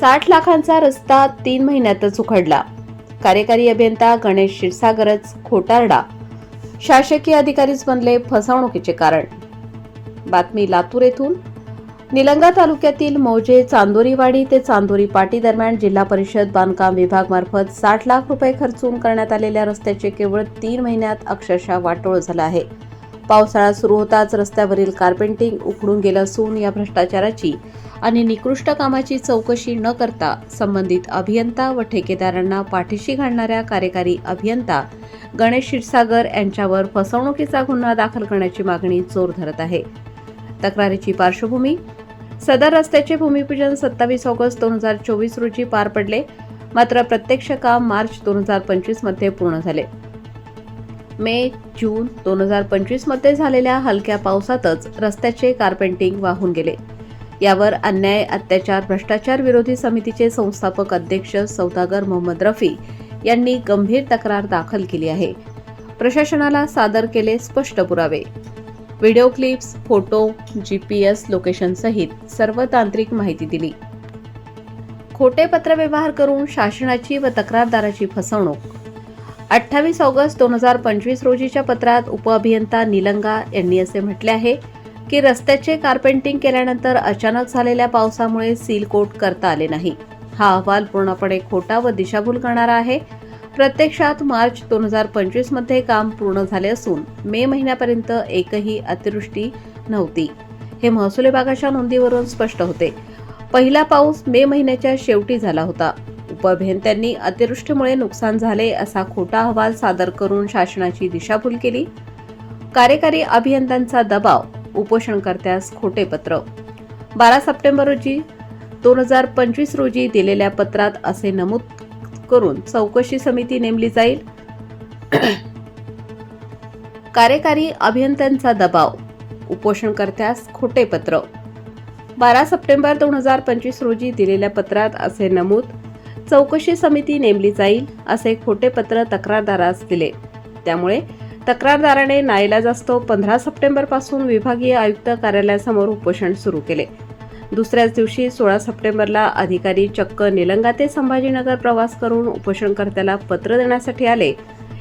साठ लाखांचा रस्ता तीन महिन्यातच उखडला. कार्यकारी अभियंता गणेश क्षीरसागरच खोटारडा. शासकीय अधिकारीच बनले फसवणुकीचे कारण. बातमी लातूर येथून. निलंगा तालुक्यातील मौजे चांदोरीवाडी ते चांदोरी पाटी दरम्यान जिल्हा परिषद बांधकाम विभागमार्फत साठ लाख रुपये खर्चून करण्यात आलेल्या रस्त्याचे केवळ तीन महिन्यात अक्षरशः वाटोळ झालं आहे. पावसाळा सुरू होताच रस्त्यावरील कार्पेंटिंग उखडून गेलं असून या भ्रष्टाचाराची आणि निकृष्ट कामाची चौकशी न करता संबंधित अभियंता व ठेकेदारांना पाठीशी घालणाऱ्या कार्यकारी अभियंता गणेश क्षीरसागर यांच्यावर फसवणुकीचा गुन्हा दाखल करण्याची मागणी जोर धरत आहे. तक्रारीची पार्श्वभूमी सदर रस्त्याचे भूमिपूजन सत्तावीस ऑगस्ट दोन हजार चोवीस रोजी पार पडले. मात्र प्रत्यक्ष काम मार्च दोन हजार पंचवीसमध्ये पूर्ण झाले. मे जून दोन हजार पंचवीसमध्ये झालेल्या हलक्या पावसातच रस्त्याचे कार्पेंटिंग वाहून गेले. यावर अन्याय अत्याचार भ्रष्टाचार विरोधी समितीचे संस्थापक अध्यक्ष सौदागर मोहम्मद रफी यांनी गंभीर तक्रार दाखल केली आहे. प्रशासनाला सादर केले स्पष्ट पुरावे. Video clips photo G P S लोकेशनसहित सर्व तांत्रिक माहिती दिली. खोटे पत्रव्यवहार करून शासनाची व तक्रारदाराची फसवणूक. अठ्ठावीस ऑगस्ट दोन हजार पंचवीस रोजीच्या पत्रात उपअभियंता निलंगा यांनी असे म्हटले आहे की रस्त्याचे कार्पेंटिंग केल्यानंतर अचानक झालेल्या पावसामुळे सील कोट करता आले नाही. हा अहवाल पूर्णपणे खोटा व दिशाभूल करणारा आहे. प्रत्यक्षात मार्च दोन हजार पंचवीसमध्ये काम पूर्ण झाले असून मे महिन्यापर्यंत एकही अतिवृष्टी नव्हती. हे महसूल विभागाच्या नोंदीवरून स्पष्ट होते. पहिला पाऊस मे महिन्याच्या शेवटी झाला होता. उपअभियंत्यांनी अतिवृष्टीमुळे नुकसान झाले असा खोटा अहवाल सादर करून शासनाची दिशाभूल केली. कार्यकारी अभियंत्यांचा दबाव उपोषणकर्त्यास खोटे पत्र. बारा सप्टेंबर रोजी दोन हजार पंचवीस रोजी दिलेल्या पत्रात असे नमूद करून चौकशी समिती नेमली जाईल. कार्यकारी अभियंत्यांचा दबाव उपोषणकर्त्यास खोटे पत्र. बारा सप्टेंबर दोन हजार पंचवीस रोजी दिलेल्या पत्रात असे नमूद चौकशी समिती नेमली जाईल असे खोटे पत्र तक्रारदारास दिले. त्यामुळे तक्रारदाराने नाईलाजास्तव पंधरा सप्टेंबरपासून विभागीय आयुक्त कार्यालयासमोर उपोषण सुरू केले. दुसऱ्याच दिवशी सोळा सप्टेंबरला अधिकारी चक्क निलंगा ते संभाजीनगर प्रवास करून उपोषणकर्त्याला पत्र देण्यासाठी आले.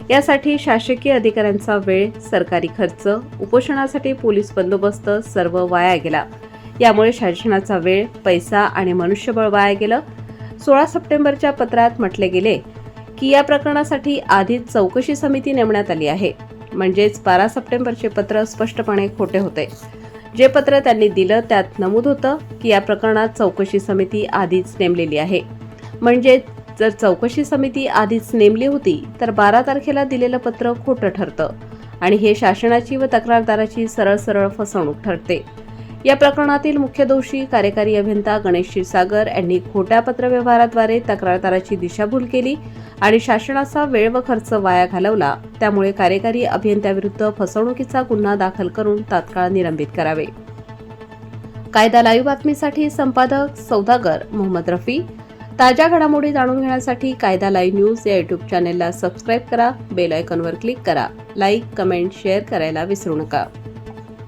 यासाठी शासकीय अधिकाऱ्यांचा वेळ सरकारी खर्च उपोषणासाठी पोलीस बंदोबस्त सर्व वाया गेला. यामुळे शासनाचा वेळ पैसा आणि मनुष्यबळ वाया गेलं. सोळा सप्टेंबरच्या पत्रात म्हटले गेले की या प्रकरणासाठी आधीच चौकशी समिती नेमण्यात आली आहे. म्हणजेच बारा सप्टेंबरचे पत्र स्पष्टपणे खोटे होते. जे पत्र त्यांनी दिलं त्यात नमूद होतं की या प्रकरणात चौकशी समिती आधीच नेमलेली आहे. म्हणजे जर चौकशी समिती आधीच नेमली होती तर बारा तारखेला दिलेलं पत्र खोटं ठरतं आणि हे शासनाची व तक्रारदाराची सरळ सरळ फसवणूक ठरते. या प्रकरणातील मुख्य दोषी कार्यकारी अभियंता गणेश क्षीरसागर यांनी खोट्या पत्रव्यवहाराद्वारे तक्रारदाराची दिशाभूल केली आणि शासनाचा वेळ व खर्च वाया घालवला. त्यामुळे कार्यकारी अभियंत्याविरुद्ध फसवणुकीचा गुन्हा दाखल करून तात्काळ निलंबित करावे. कायदा लाईव्ह बातमीसाठी संपादक सौदागर मोहम्मद रफी. ताज्या घडामोडी जाणून घेण्यासाठी कायदा लाईव्ह न्यूज या युट्यूब चॅनेलला सबस्क्राईब करा बेल आयकॉनवर क्लिक करा. लाईक कमेंट शेअर करायला विसरू नका.